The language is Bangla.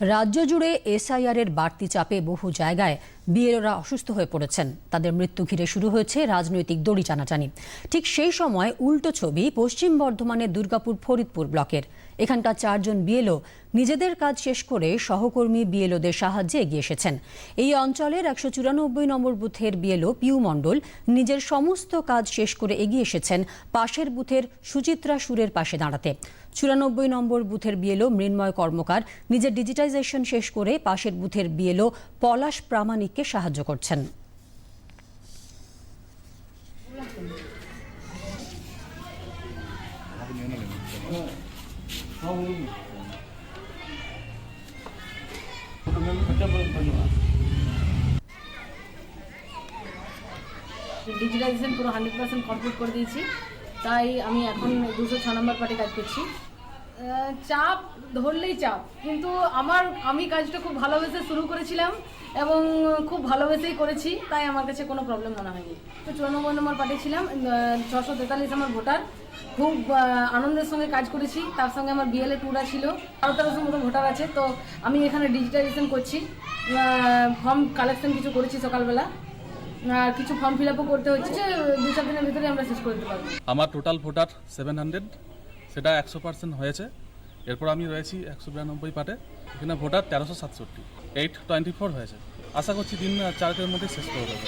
রাজ্য জুড়ে এসআইআর এর বাড়তি চাপে বহু জায়গায় বিএলওরা অসুস্থ হয়ে পড়েছেন। তাদের মৃত্যু ঘিরে শুরু হয়েছে রাজনৈতিক দড়ি টানাটানি। ঠিক সেই সময় উল্টো ছবি পশ্চিম বর্ধমানের দুর্গাপুর ফরিদপুর ব্লকের। এখানকার চারজন বিএলও নিজেদের কাজ শেষ করে সহকর্মী বিএলওদের সাহায্যে এগিয়ে এসেছেন। এই অঞ্চলের একশো চুরানব্বই নম্বর বুথের বিএলও পিউ মণ্ডল নিজের সমস্ত কাজ শেষ করে এগিয়ে এসেছেন পাশের বুথের সুচিত্রা সুরের পাশে দাঁড়াতে। চুরানব্বই নম্বর বুথের বিএলও মৃন্ময় কর্মকার নিজের ডিজিটাইজেশন শেষ করে পাশের বুথের বিএলও পলাশ প্রামাণিককে সাহায্য করছেন। ডিজিটাইজেশন পুরো হান্ড্রেড পার্সেন্ট কমপ্লিট করে দিয়েছি। তাই আমি এখন দুশো ছ নম্বর পার্টি কাজ করছি। চাপ ধরলেই চাপ। কিন্তু আমার, আমি কাজটা খুব ভালোবেসে শুরু করেছিলাম এবং খুব ভালোবেসেই করেছি, তাই আমার কাছে কোনো প্রবলেম মনে হয়নি। তো চুরানব্বই নম্বর পার্টি ছিলাম ছশো তেতাল্লিশ আমার ভোটার। খুব আনন্দের সঙ্গে কাজ করেছি, তার সঙ্গে আমার বিএলএ টুরা ছিল। আরও তেরোশো মতো ভোটার আছে, তো আমি এখানে ডিজিটাইজেশন করছি। ফর্ম কালেকশন কিছু করেছি সকালবেলা। আর কিছু ফর্ম ফিল আপও করতে হচ্ছে দু চার দিনের ভিতরে আমরা শেষ করে দিতে পারব। আমার টোটাল ভোটার সেভেন হান্ড্রেড সেটা একশো পার্সেন্ট হয়েছে। এরপর আমি রয়েছি একশো বিরানব্বই পাটে, এখানে ভোটার তেরোশো সাতষট্টি। এইট টোয়েন্টি ফোর হয়েছে। আশা করছি দিন চারকের মধ্যে শেষ করে দেবো।